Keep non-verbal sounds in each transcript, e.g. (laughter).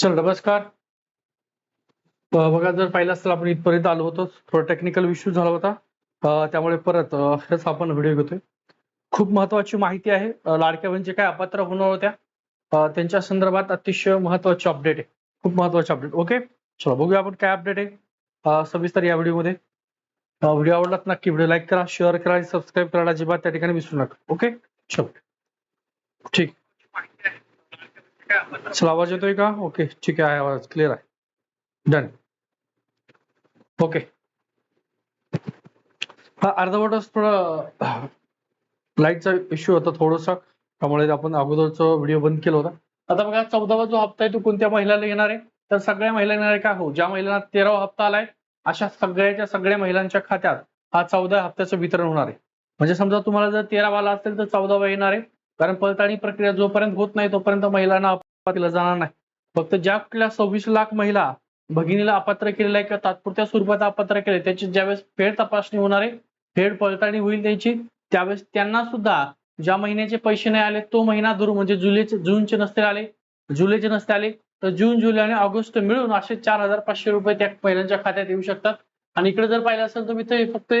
चल नमस्कार. बघा जर पाहिलं असेल आपण इथपर्यंत आलो होतो. थोडा टेक्निकल इश्यू झाला होता. त्यामुळे परत हेच आपण व्हिडिओ घेतोय. खूप महत्वाची माहिती आहे. लाडक्या म्हणजे काय अपात्र होणार होत्या? त्यांच्या संदर्भात अतिशय महत्वाची अपडेट आहे. खूप महत्वाची अपडेट ओके चला बघूया आपण काय अपडेट आहे. सविस्तर या व्हिडिओमध्ये व्हिडिओ आवडलात नक्की व्हिडिओ लाईक करा शेअर करा आणि सबस्क्राईब करायला अजिबात त्या ठिकाणी विसरू नका. ओके चल. ठीक. चला आवाज येतोय का? ओके ठीक आहे आवाज क्लिअर आहे. डन ओके हा अर्धवटच थोडं (clears throat) लाईटचा इश्यू होता थोडासा. त्यामुळे आपण अगोदरचा व्हिडिओ बंद केला होता. आता बघा चौदावा जो हप्ता आहे तो कोणत्या महिलाला येणार आहे? तर सगळ्या महिलांना येणार आहे का? हो ज्या महिलांना तेरावा हप्ता आलाय अशा सगळ्याच्या सगळ्या महिलांच्या खात्यात हा चौदा हप्त्याचं वितरण होणार आहे. म्हणजे समजा तुम्हाला जर तेरावाला असेल तर चौदावा येणार आहे. कारण पडताळणी प्रक्रिया जोपर्यंत होत नाही तोपर्यंत महिलांना अपात्र जाणार नाही. फक्त ज्या कुठल्या सव्वीस लाख महिला भगिनीला अपात्र केलेल्या आहे किंवा तात्पुरत्या स्वरूपात अपात्र केले त्याची ज्यावेळेस फेड तपासणी होणार आहे फेड पडताळणी होईल त्याची त्यावेळेस त्यांना सुद्धा ज्या महिन्याचे पैसे नाही आले तो महिना धरून म्हणजे जुलैचे जूनचे नसते आले जुलैचे नसते आले तर जून जुलै आणि ऑगस्ट मिळून असे चार हजार पाचशे रुपये त्या महिलांच्या खात्यात येऊ शकतात. आणि इकडे जर पाहिलं असेल तर इथे फक्त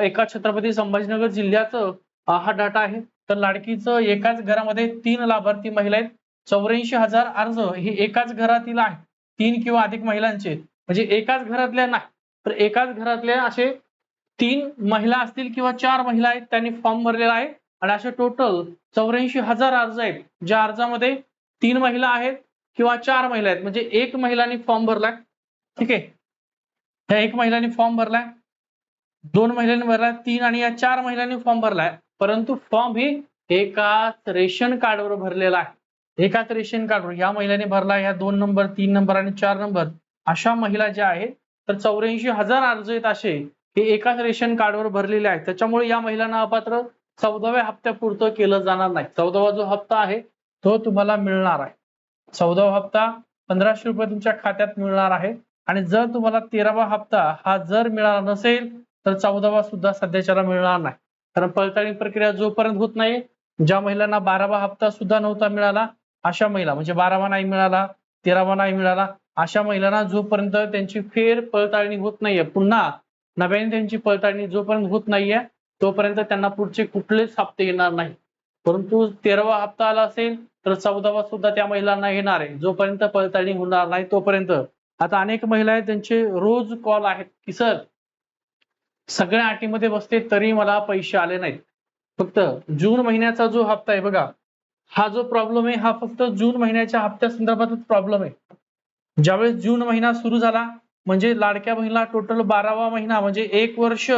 एका छत्रपती संभाजीनगर जिल्ह्याचं हा डाटा आहे. तर लाडकीचं एकाच घरामध्ये तीन लाभार्थी महिला आहेत. चौऱ्याऐंशी हजार अर्ज हे एकाच घरातील आहे तीन किंवा अधिक महिलांचे. म्हणजे एकाच घरातल्या नाही. तर एकाच घरातल्या असे तीन महिला असतील किंवा चार महिला आहेत त्यांनी फॉर्म भरलेला आहे. आणि असे टोटल चौऱ्याऐंशी हजार अर्ज आहेत. ज्या अर्जामध्ये तीन महिला आहेत किंवा चार महिला आहेत. म्हणजे एक महिलांनी फॉर्म भरलाय. ठीक आहे? ह्या एक महिलांनी फॉर्म भरलाय. दोन महिलांनी भरलाय. तीन आणि या चार महिलांनी फॉर्म भरलाय. परंतु फॉर्म ही एकाच रेशन कार्डवर भरलेला आहे. एकाच रेशन कार्डवर या महिलाने भरला या दोन नंबर तीन नंबर आणि चार नंबर. अशा महिला ज्या आहेत तर चौऱ्याऐंशी हजार अर्ज आहेत असे हे एकाच रेशन कार्डवर भरलेले आहेत. त्याच्यामुळे या महिलांना अपात्र चौदाव्या हप्त्यापुरतं केलं जाणार नाही. चौदावा जो हप्ता आहे तो तुम्हाला मिळणार आहे. चौदावा हप्ता पंधराशे रुपये तुमच्या खात्यात मिळणार आहे. आणि जर तुम्हाला तेरावा हप्ता हा जर मिळाला नसेल तर चौदावा सुद्धा सध्याच्याला मिळणार नाही. कारण पडताळणी प्रक्रिया जोपर्यंत होत नाही ज्या महिलांना बारावा हप्ता सुद्धा नव्हता मिळाला अशा महिला म्हणजे बारावा नाही मिळाला तेरावा नाही मिळाला अशा महिलांना जोपर्यंत त्यांची फेर पडताळणी होत नाहीये पुन्हा नव्याने त्यांची पडताळणी जोपर्यंत होत नाहीये तोपर्यंत त्यांना पुढचे कुठलेच हप्ते येणार नाही परंतु तेरावा हप्ता आला असेल तर चौदावा सुद्धा त्या महिलांना येणार आहे. जोपर्यंत पडताळणी होणार नाही तोपर्यंत. आता अनेक महिला आहेत त्यांचे रोज कॉल आहेत की सर सगळ्या अटीमध्ये बसते तरी मला पैसे आले नाहीत. फक्त जून महिन्याचा जो हप्ता आहे बघा हा जो प्रॉब्लेम आहे हा फक्त जून महिन्याच्या हप्त्या संदर्भातच प्रॉब्लेम आहे. ज्यावेळेस जून महिना सुरू झाला म्हणजे लाडक्या बहिणीला टोटल बारावा महिना म्हणजे एक वर्ष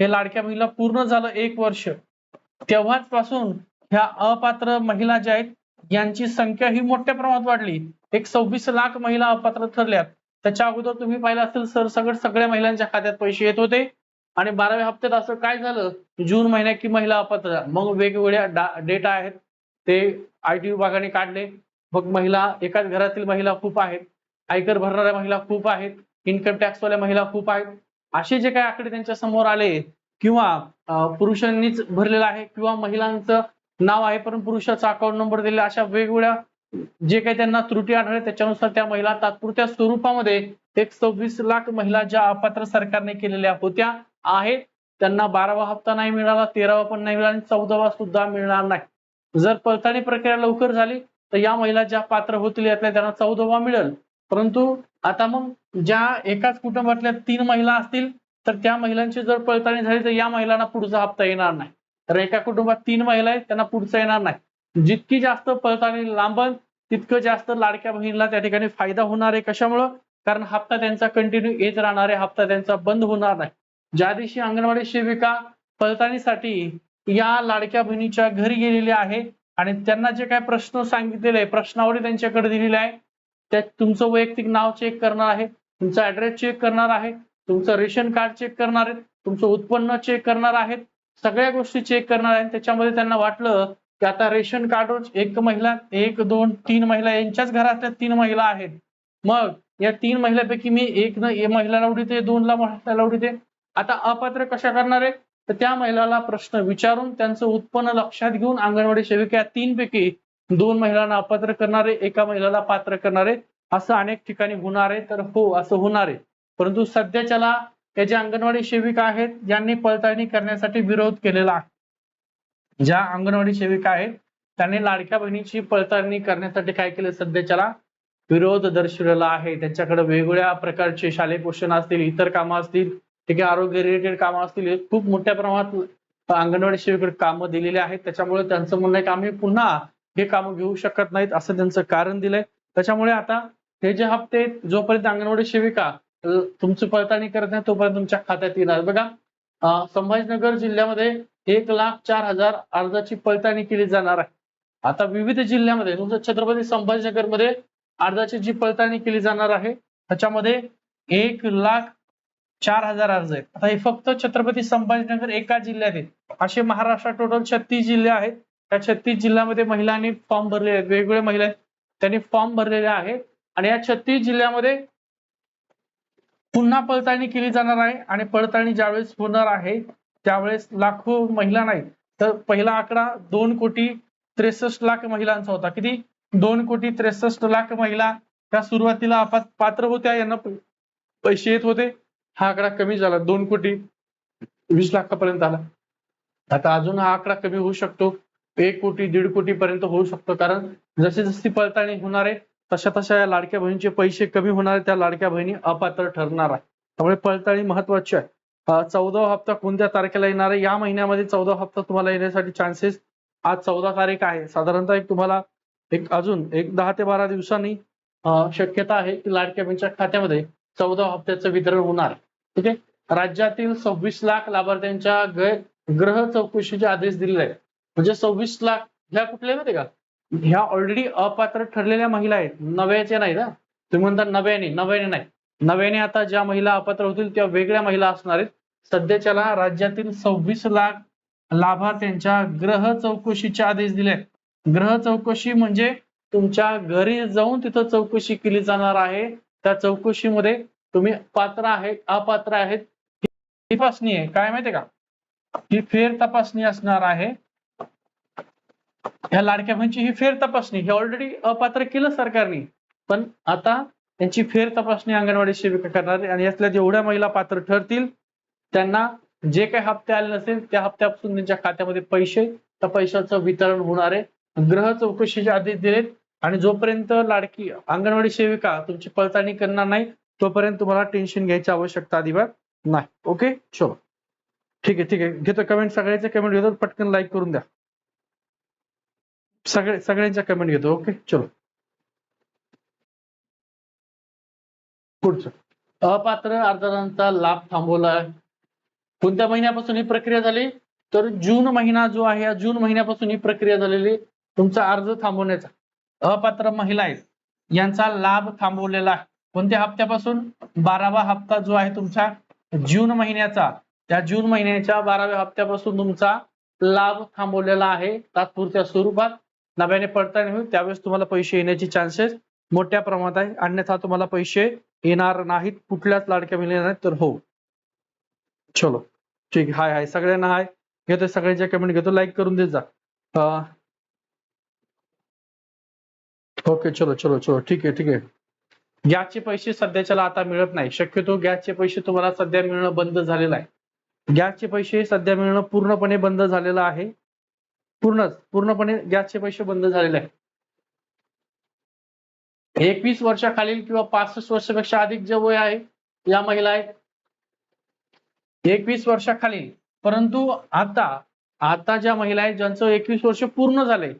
हे लाडक्या बहिणीला पूर्ण झालं एक वर्ष. तेव्हाच पासून ह्या अपात्र महिला ज्या आहेत यांची संख्या ही मोठ्या प्रमाणात वाढली. एक सव्वीस लाख महिला अपात्र ठरल्यात. त्याच्या अगोदर तुम्ही पाहिलं असेल सरसगट सगळ्या महिलांच्या खात्यात पैसे येत होते. आणि बाराव्या हप्त्यात असं काय झालं? जून महिन्यात की महिला अपात्र मग वेगवेगळ्या डेटा आहेत. ते आय टी विभागाने काढले. मग महिला एकाच घरातील महिला खूप आहेत. आयकर भरणाऱ्या महिला खूप आहेत. इन्कम टॅक्स वाल्या महिला खूप आहेत. असे जे काही आकडे त्यांच्यासमोर आले किंवा पुरुषांनीच भरलेलं आहे किंवा महिलांचं नाव आहे पण पुरुषाचा अकाउंट नंबर दिलेला अशा वेगवेगळ्या जे काही त्यांना त्रुटी आढळले त्याच्यानुसार त्या महिला तात्पुरत्या स्वरूपामध्ये एक सव्वीस लाख महिला ज्या अपात्र सरकारने केलेल्या होत्या आहेत त्यांना बारावा हप्ता नाही मिळाला तेरावा पण नाही मिळाला आणि चौदावा सुद्धा मिळणार नाही. जर पडताळणी प्रक्रिया लवकर झाली तर या महिला ज्या पात्र होतील यातल्या त्यांना चौदावा मिळेल. परंतु आता मग ज्या एकाच कुटुंबातल्या तीन महिला असतील तर त्या महिलांची जर पडताळणी झाली तर या महिलांना पुढचा हप्ता येणार नाही. तर एका कुटुंबात तीन महिला आहेत त्यांना पुढचा येणार नाही. जितकी जास्त पडताळणी लांबल तितकं जास्त लाडक्या बहिणीला त्या ठिकाणी फायदा होणार आहे कशामुळं? कारण हप्ता त्यांचा कंटिन्यू येत राहणार आहे हप्ता त्यांचा बंद होणार नाही. ज्या दिवशी अंगणवाडी सेविका पडताळणीसाठी या लाडक्या बहिणीच्या घरी गेलेले आहे आणि त्यांना जे काय प्रश्न सांगितलेले आहे प्रश्नावली त्यांच्याकडे दिलेली आहे त्यात तुमचं वैयक्तिक नाव चेक करणार आहे तुमचा ऍड्रेस चेक करणार आहे तुमचं रेशन कार्ड चेक करणार आहेत तुमचं उत्पन्न चेक करणार आहेत सगळ्या गोष्टी चेक करणार आहेत. त्याच्यामध्ये त्यांना वाटलं की आता रेशन कार्डवर एक महिला एक दोन तीन महिला यांच्याच घरातल्या तीन महिला आहेत. मग या तीन महिलापैकी मी एक न महिला लावडीते उडीते दोनला महिलाला उडीते आता अपात्र कशा करणार आहे तर त्या महिलाला प्रश्न विचारून त्यांचं उत्पन्न लक्षात घेऊन अंगणवाडी सेविका या तीन पैकी दोन महिलांना अपात्र करणारे एका महिलाला पात्र करणारे असं अनेक ठिकाणी होणार आहे. तर हो असं होणार आहे. परंतु सध्याच्याला या ज्या अंगणवाडी सेविका आहेत ज्यांनी पडताळणी करण्यासाठी विरोध केलेला आहे. ज्या अंगणवाडी सेविका आहेत त्यांनी लाडक्या बहिणीची पडताळणी करण्यासाठी काय केलं? सध्याच्याला विरोध दर्शवलेला आहे. त्यांच्याकडे वेगवेगळ्या प्रकारचे शालेय पोषण असतील इतर कामं असतील ठीक आहे आरोग्य रिलेटेड कामं असतील खूप मोठ्या प्रमाणात अंगणवाडी सेवेकडे कामं दिलेली आहेत. त्याच्यामुळे त्यांचं म्हणणं आहे की आम्ही पुन्हा हे कामं घेऊ शकत नाहीत असं त्यांचं कारण दिलंय. त्याच्यामुळे आता हे जे हप्ते जोपर्यंत अंगणवाडी सेविका तुमची पडताळणी करत नाही तोपर्यंत तुमच्या खात्यात येणार. बघा संभाजीनगर जिल्ह्यामध्ये एक लाख चार हजार अर्जाची पडताळणी केली जाणार आहे. आता विविध जिल्ह्यामध्ये तुमचं छत्रपती संभाजीनगरमध्ये अर्जाची जी पडताळणी केली जाणार आहे त्याच्यामध्ये एक लाख चार हजार अर्ज आहेत. आता हे फक्त छत्रपती संभाजीनगर एका जिल्ह्यात आहेत. असे महाराष्ट्रात टोटल छत्तीस जिल्हे आहेत. त्या छत्तीस जिल्ह्यामध्ये महिलांनी फॉर्म भरले आहेत. वेगवेगळ्या महिला त्यांनी फॉर्म भरलेले आहेत. आणि या छत्तीस जिल्ह्यामध्ये पुन्हा पडताळणी केली जाणार आहे. आणि पडताळणी ज्यावेळेस होणार आहे त्यावेळेस लाखो महिला नाही तर पहिला आकडा दोन कोटी त्रेसष्ट लाख महिलांचा होता. किती? दोन कोटी त्रेसष्ट लाख महिला त्या सुरुवातीला पात्र होत्या. यांना पैसे येत होते. हा आकडा कमी झाला दोन कोटी वीस लाखापर्यंत आला. आता अजून हा आकडा कमी होऊ शकतो एक कोटी दीड कोटी पर्यंत होऊ शकतो. कारण जशी जशी पडताळणी होणार आहे तशा तशा या लाडक्या बहिणीचे पैसे कमी होणार आहे त्या लाडक्या बहिणी अपात्र ठरणार आहे. त्यामुळे पडताळणी महत्वाची आहे. चौदा हप्ता कोणत्या तारखेला येणार आहे? या महिन्यामध्ये चौदा हप्ता तुम्हाला येण्यासाठी चान्सेस आज चौदा तारीख आहे. साधारणतः एक तुम्हाला एक अजून एक दहा ते बारा दिवसांनी शक्यता आहे की लाडक्या बहिणीच्या खात्यामध्ये चौदा हप्त्याचं वितरण होणार आहे. ठीक आहे? राज्यातील सव्वीस लाख लाभार्थ्यांच्या ग्रह चौकशीचे आदेश दिलेले आहेत. म्हणजे सव्वीस लाख ह्या कुठल्या माहिती का? ह्या ऑलरेडी अपात्र ठरलेल्या महिला आहेत. नव्याच्या नाही ना. तुम्ही म्हणता नव्याने नव्याने नाही. नव्याने आता ज्या महिला अपात्र होतील त्या वेगळ्या महिला असणार आहेत. सध्याच्याला राज्यातील सव्वीस लाख लाभार्थ्यांच्या ग्रह चौकशीचे आदेश दिले आहेत. ग्रह चौकशी म्हणजे तुमच्या घरी जाऊन तिथं चौकशी केली जाणार आहे. त्या चौकशीमध्ये तुम्ही पात्र आहेत अपात्र आहेत तपासणी आहे. काय माहितीये का? ही फेर तपासणी असणार आहे. ह्या लाडक्या बहिणीची ही फेर तपासणी. ही ऑलरेडी अपात्र केलं सरकारने. पण आता त्यांची फेर तपासणी अंगणवाडी सेविका करणार आणि यातल्या जेवढ्या महिला पात्र ठरतील त्यांना जे काही हप्ते आले नसेल त्या हप्त्यापासून त्यांच्या खात्यामध्ये पैसे त्या पैशाचं वितरण होणार आहे. ग्रह चौकशीचे आदेश दिलेत. आणि जोपर्यंत लाडकी अंगणवाडी सेविका तुमची पडताळणी करणार नाही तोपर्यंत तुम्हाला टेन्शन घ्यायची आवश्यकता अजिबात नाही. ओके चलो ठीक आहे ठीक आहे. घेतो कमेंट सगळ्यांच्या कमेंट घेतो. पटकन लाईक करून द्या. सगळे सगळ्यांच्या कमेंट घेतो. ओके चलो पुढचं. अपात्र अर्जदारांचा लाभ थांबवला कोणत्या महिन्यापासून ही प्रक्रिया झाली? तर जून महिना जो आहे या जून महिन्यापासून ही प्रक्रिया झालेली तुमचा अर्ज थांबवण्याचा. अपात्र महिला आहेत. यांचा लाभ थांबवलेला आहे. कोणत्या हप्त्यापासून? बारावा हप्ता जो आहे तुमचा जून महिन्याचा. त्या जून महिन्याच्या बाराव्या हप्त्यापासून तुमचा लाभ थांबवलेला आहे. तात्पुरत्या स्वरूपात नव्याने पडताळणी होईल. त्यावेळेस तुम्हाला पैसे येण्याचे चान्सेस मोठ्या प्रमाणात आहे. अन्यथा तुम्हाला पैसे येणार नाहीत. कुठल्याच लाडक्या मिळणार नाहीत तर हो. चलो. ठीक हाय हाय. सगळ्यांना हाय. घेतो सगळ्यांच्या कमेंट घेतो. लाईक करून देत जा. ओके चलो चलो चलो. ठीक आहे ठीक आहे. गॅसचे पैसे सध्याच्याला आता मिळत नाही. शक्यतो गॅसचे पैसे तुम्हाला सध्या मिळणं बंद झालेलं आहे. गॅसचे पैसे सध्या मिळणं पूर्णपणे बंद झालेलं आहे. पूर्णच पूर्णपणे गॅसचे पैसे बंद झालेले आहे एकवीस वर्षाखालील किंवा पासष्ट वर्षापेक्षा अधिक जे वय आहे या महिला आहेत. एकवीस वर्षाखालील परंतु आता आता ज्या महिला आहेत ज्यांचं एकवीस वर्ष पूर्ण झाले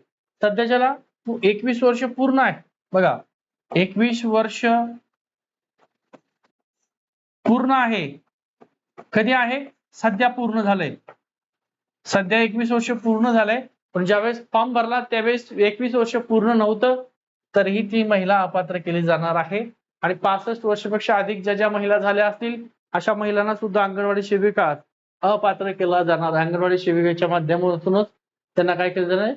सध्याच्याला एकवीस वर्ष पूर्ण आहे. बघा एकवीस वर्ष पूर्ण आहे. कधी आहे? सध्या पूर्ण झालंय. सध्या एकवीस वर्ष पूर्ण झालंय. पण ज्यावेळेस फॉर्म भरला त्यावेळेस एकवीस वर्ष पूर्ण नव्हतं तरीही ती महिला अपात्र केली जाणार आहे. आणि पासष्ट वर्षापेक्षा अधिक ज्या ज्या महिला झाल्या असतील अशा महिलांना सुद्धा अंगणवाडी सेविका अपात्र केला जाणार अंगणवाडी सेविकेच्या माध्यमातूनच त्यांना काय केलं जाणार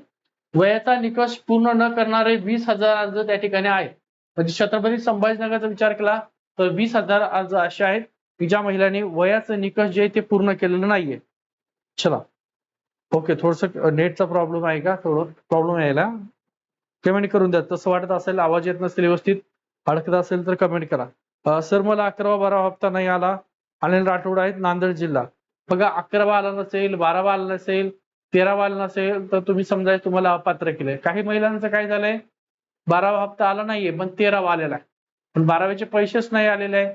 वयाचा निकष पूर्ण न करणारे वीस हजार अर्ज त्या ठिकाणी आहेत. म्हणजे छत्रपती संभाजीनगरचा विचार केला तर वीस हजार अर्ज असे आहेत की ज्या महिलांनी वयाचं निकष जे आहे ते पूर्ण केलेलं नाहीये. चला. ओके थोडस नेटचा प्रॉब्लेम आहे का? थोडं प्रॉब्लेम यायला कमेंट करून द्या. तसं वाटत असेल आवाज येत नसेल व्यवस्थित अडकत असेल तर कमेंट करा. सर मला अकरावा बारावा हप्ता नाही आला. अनिल राठोड आहेत नांदेड जिल्हा. बघा अकरावा आला नसेल बारावा आला नसेल तेरावा आला नसेल तर तुम्ही समजा तुम्हाला अपात्र केलंय. काही महिलांचं काय झालंय? बारावा हप्ता आला नाहीये पण तेरावा आलेला आहे. पण बाराव्याचे पैसेच नाही आलेले आहे.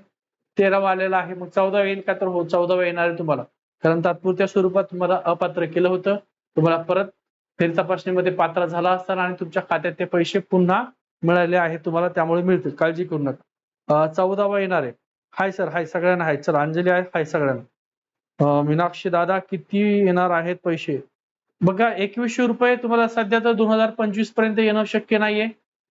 तेरावा आलेला आहे मग चौदा येईल का? तर हो चौदावा येणार आहे तुम्हाला. कारण तात्पुरत्या स्वरूपात तुम्हाला अपात्र केलं होतं. तुम्हाला परत फेर तपासणीमध्ये पात्र झाला असताना आणि तुमच्या खात्यात ते पैसे पुन्हा मिळाले आहेत तुम्हाला त्यामुळे मिळतील. काळजी करू नका. चौदावा येणार आहे. हाय सर हाय सगळ्यांना हाय. सर अंजली आहे हाय सगळ्यांना. मीनाक्षी दादा किती येणार आहेत पैसे? बघा एकवीसशे रुपये तुम्हाला सध्या तर दोन हजार पंचवीसपर्यंत येणं शक्य नाहीये.